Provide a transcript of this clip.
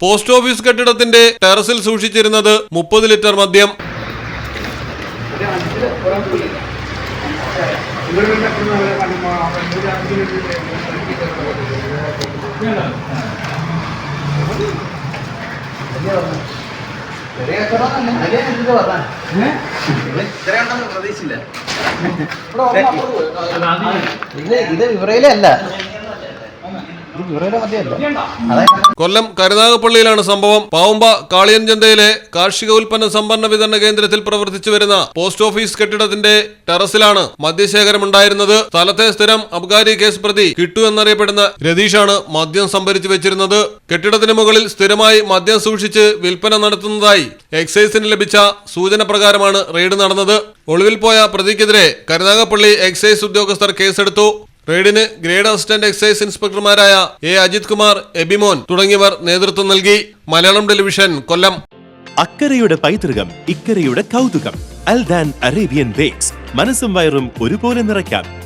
Post office കെട്ടിടത്തിന്റെ ടെറസിൽ സൂക്ഷിച്ചിരുന്നത് മുപ്പത് ലിറ്റർ മദ്യം. ഇത് ഇത് കൊല്ലം കരുനാഗപ്പള്ളിയിലാണ് സംഭവം. പാവുമ്പ കാളിയൻ ചന്തയിലെ കാർഷിക ഉൽപ്പന്ന സംഭരണ വിതരണ കേന്ദ്രത്തിൽ പ്രവർത്തിച്ചു വരുന്ന പോസ്റ്റ് ഓഫീസ് കെട്ടിടത്തിന്റെ ടെറസിലാണ് മദ്യശേഖരം ഉണ്ടായിരുന്നത് സ്ഥലത്തെ സ്ഥിരം അബ്കാരി കേസ് പ്രതി കിട്ടു എന്നറിയപ്പെടുന്ന രതീഷാണ് മദ്യം സംഭരിച്ചു വെച്ചിരുന്നത്. കെട്ടിടത്തിന് മുകളിൽ സ്ഥിരമായി മദ്യം സൂക്ഷിച്ച് വിൽപ്പന നടത്തുന്നതായി എക്സൈസിന് ലഭിച്ച സൂചന പ്രകാരമാണ് റെയ്ഡ് നടന്നത്. ഒളിവിൽ പോയ പ്രതിക്കെതിരെ കരുനാഗപ്പള്ളി എക്സൈസ് ഉദ്യോഗസ്ഥർ കേസെടുത്തു. റെയ്ഡിന് ഗ്രേഡ് അസിസ്റ്റന്റ് എക്സൈസ് ഇൻസ്പെക്ടർമാരായ എ അജിത് കുമാർ എബിമോൻ തുടങ്ങിയവർ നേതൃത്വം നൽകി. മലയാളം ടെലിവിഷൻ കൊല്ലം. അക്കരയുടെ പൈതൃകം ഇക്കരയുടെ കൗതുകം. Aldan Arabian bakes. മനസ്സും വയറും ഒരുപോലെ നിറയ്ക്കാം.